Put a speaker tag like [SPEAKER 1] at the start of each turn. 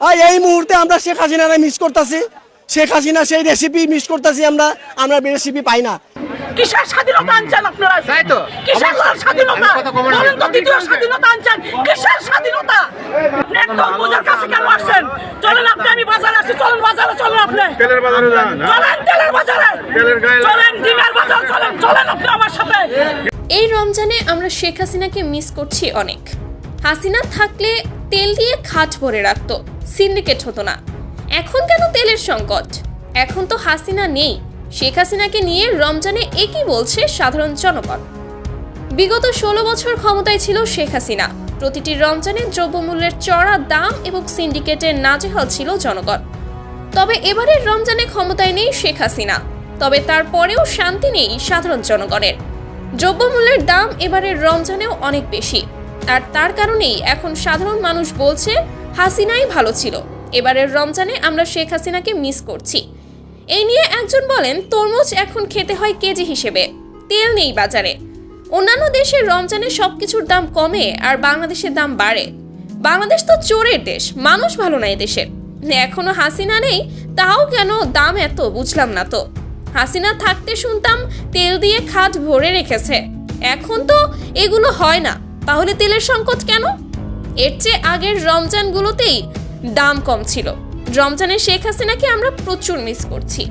[SPEAKER 1] আর এই মুহূর্তে আমরা শেখ হাসিনারা মিস করতেছি। শেখ হাসিনা সেই রেসিপি মিস করতেছি আমরা আমরা রেসিপি পাই না।
[SPEAKER 2] কিসের স্বাধীনতা আনছেন আপনারা?
[SPEAKER 3] তাই তো।
[SPEAKER 2] কিসের স্বাধীনতা? বলেন তো দ্বিতীয় স্বাধীনতা আনছেন। কিসের স্বাধীনতা? আপনি এক তরমুজের কাছে কেন আসছেন? চলেন আপনি আমি বাজারে আসি চলেন বাজারে চলেন আপনি।
[SPEAKER 4] তেলের বাজারে যান হ্যাঁ?
[SPEAKER 2] চলেন তেলের বাজারে।
[SPEAKER 4] তেলের গায়ে
[SPEAKER 2] চলেন ডিমের বাজার চলেন চলেন আপনি আমার সাথে।
[SPEAKER 5] এই রমজানে আমরা শেখ হাসিনাকে মিস করছি অনেক। হাসিনা থাকলে তেল দিয়ে খাট ভরে রাখতো। সিন্ডিকেট হতো না। এখন কেন তেলের সংকট? এখন তো হাসিনা নেই। শেখ হাসিনাকে নিয়ে রমজানে একই বলছে সাধারণ জনগণ। বিগত ষোলো বছর ক্ষমতায় ছিল শেখ হাসিনা। প্রতিটি রমজানে দ্রব্যমূল্যের চড়া দাম এবং সিন্ডিকেটের নাজেহাল ছিল জনগণ। তবে এবারের রমজানে ক্ষমতায় নেই শেখ হাসিনা। তবে তারপরেও শান্তি নেই সাধারণ জনগণের। দ্রব্যমূল্যের দাম এবারের রমজানেও অনেক বেশি। আর তার কারণেই এখন সাধারণ মানুষ বলছে হাসিনাই ভালো ছিল। এবারের রমজানে আমরা শেখ হাসিনাকে মিস করছি। এই নিয়ে একজন বলেন, তরমুজ এখন খেতে হয় কেজি হিসেবে, তেল নেই বাজারে। অন্যান্য দেশের রমজানে সবকিছুর দাম কমে আর বাংলাদেশের দাম বাড়ে। বাংলাদেশ তো চোরের দেশ, মানুষ ভালো না দেশের এখনও হাসিনা নেই, তাও কেন দাম এত বুঝলাম না তো। হাসিনা থাকতে শুনতাম তেল দিয়ে খাট ভরে রেখেছে। এখন তো এগুলো হয় না, তাহলে তেলের সংকট কেন? এর চেয়ে আগের রমজানগুলোতেই দাম কম ছিল। রমজানে শেখ হাসিনাকে আমরা প্রচুর মিস করছি।